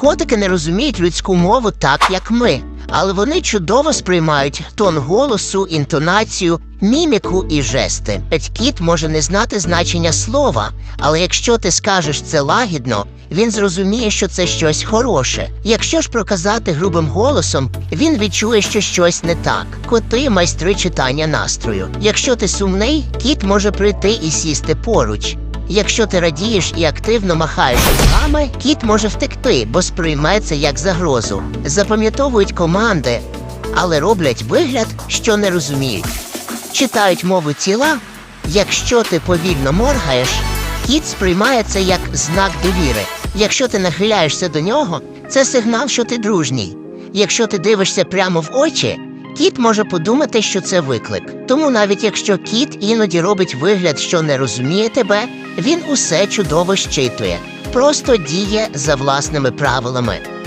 Котики не розуміють людську мову так, як ми, але вони чудово сприймають тон голосу, інтонацію, міміку і жести. Ведь кіт може не знати значення слова, але якщо ти скажеш це лагідно, він зрозуміє, що це щось хороше. Якщо ж проказати грубим голосом, він відчує, що щось не так. Коти майстри читання настрою. Якщо ти сумний, кіт може прийти і сісти поруч. Якщо ти радієш і активно махаєш руками, кіт може втекти, бо сприйме це як загрозу. Запам'ятовують команди, але роблять вигляд, що не розуміють. Читають мову тіла. Якщо ти повільно моргаєш, кіт сприймає це як знак довіри. Якщо ти нахиляєшся до нього, це сигнал, що ти дружній. Якщо ти дивишся прямо в очі, кіт може подумати, що це виклик. Тому навіть якщо кіт іноді робить вигляд, що не розуміє тебе, він усе чудово щитує, просто діє за власними правилами.